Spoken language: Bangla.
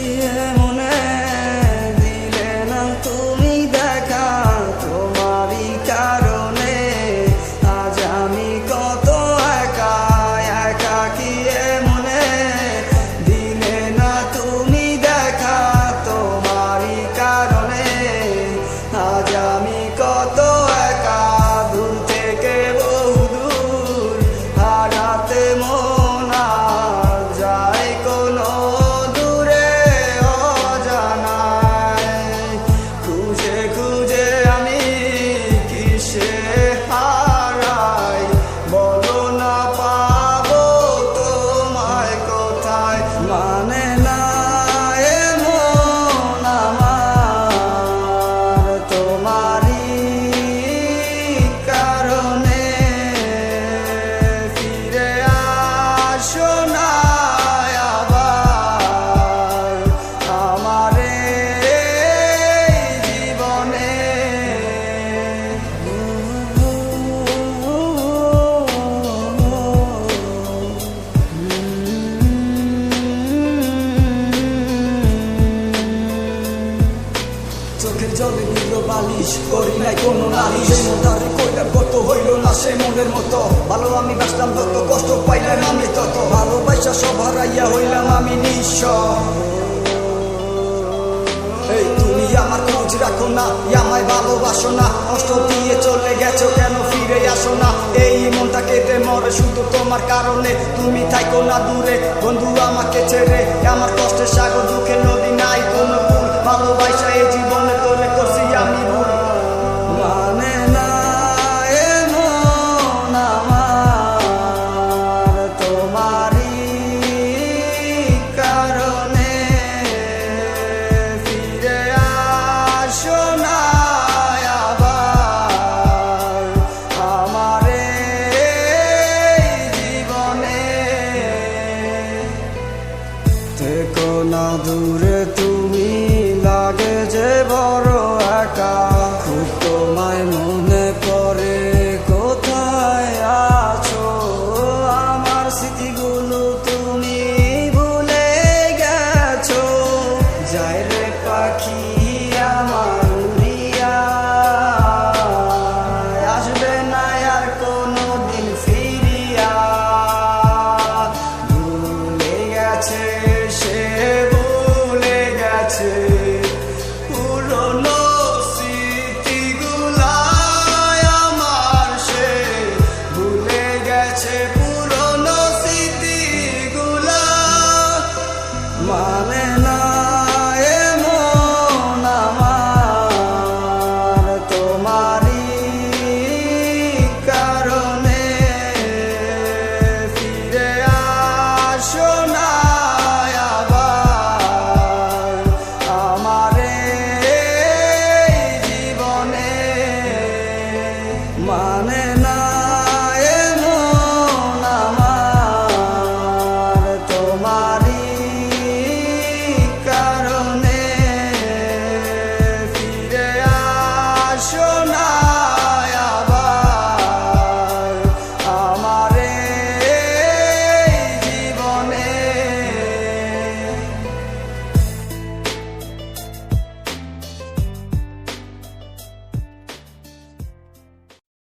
yeah. আসো করি নাই কোনো নালিশ। মনটারে কইলাম কত হইল না সে মনের মতো। ভালো আমি বাসলাম তত কষ্ট পাইলাম আমি তত। ভালোবাসা সব হারাইয়া হইলাম আমি নিঃস্ব। এই তুমি আমার খোঁজ রাখো না আমায় ভালোবাসো না। কষ্ট দিয়ে চলে গেছো কেন, ফিরে আসো না। এই মনটা কেটে মরে শুধু তোমার কারণে। তুমি থাকো না দূরে, বন্ধু আমাকে ছেড়ে। আমার কষ্টের সাগর, দুঃখের নদী নাই কোনো ভুল। ভালোবাসা এই জীবনে আমার माने